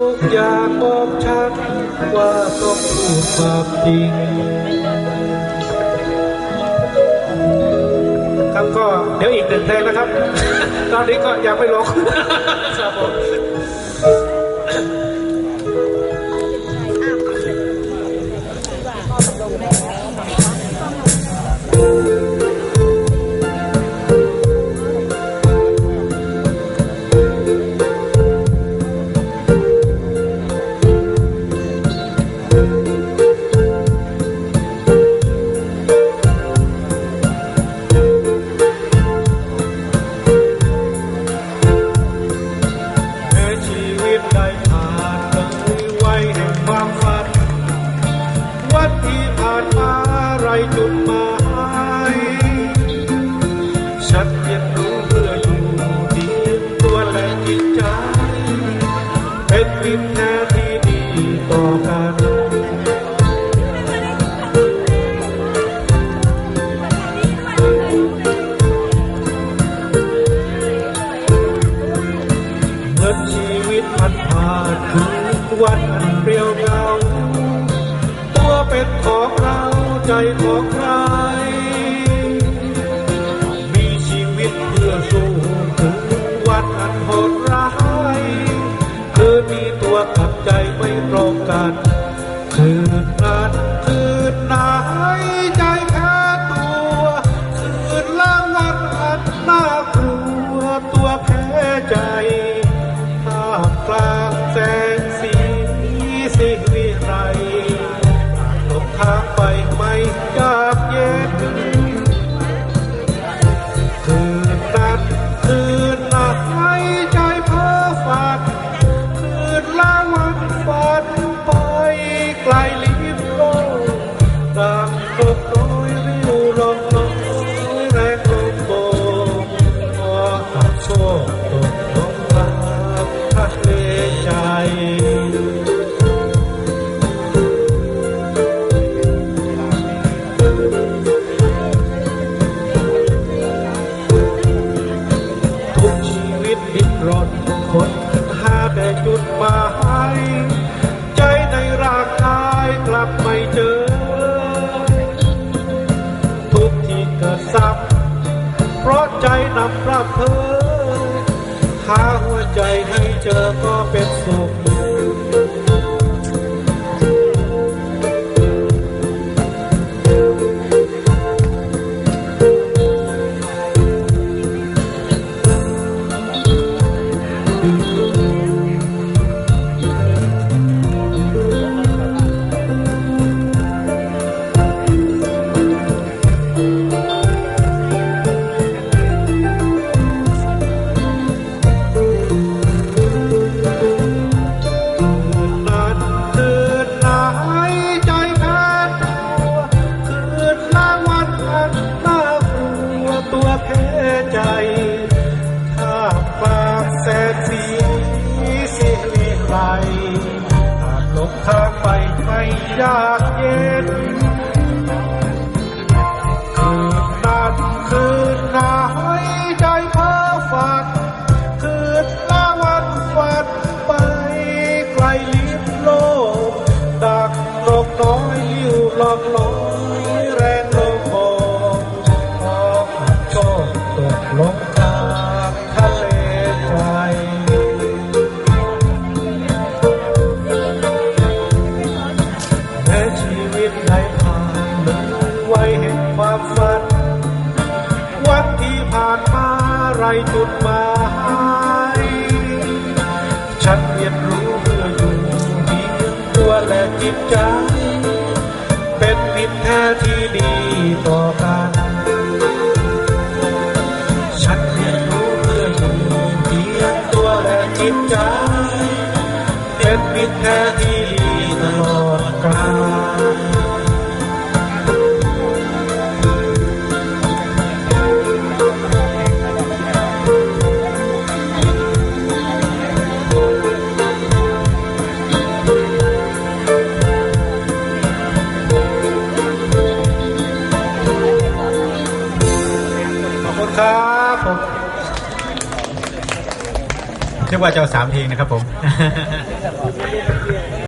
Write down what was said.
ทุกอย่างบอกชัดว่าต้องพูดความจริงครับก็เดี๋ยวอีกหนึ่งเพลงนะครับ ตอนนี้ก็ยังไม่ลงครับผมแวันอันเปรียวเหงาตัวเป็นของเราใจของใคร มีชีวิตเพื่อสู้ถึงวันอันโหดร้ายคือมีตัวกับใจไม่ตรงกันคืนนั้นคืนไหนใจแค่ตัวคืนละวันอันน่ากลัวตัวแพ้ใจท่ามกลางแสง ไก รับเธอหาหัวใจให้เจอก็เป็นสุข ไความฝัน วันที่ผ่านมาไรจุดหมายฉันเรียนรู้เมื่ออยู่เพียงตัวและจิตใจ เป็นมิตรแท้ที่ดีต่อกัน ครับผมเรียกว่าจะเอาสามเพลงนะครับผม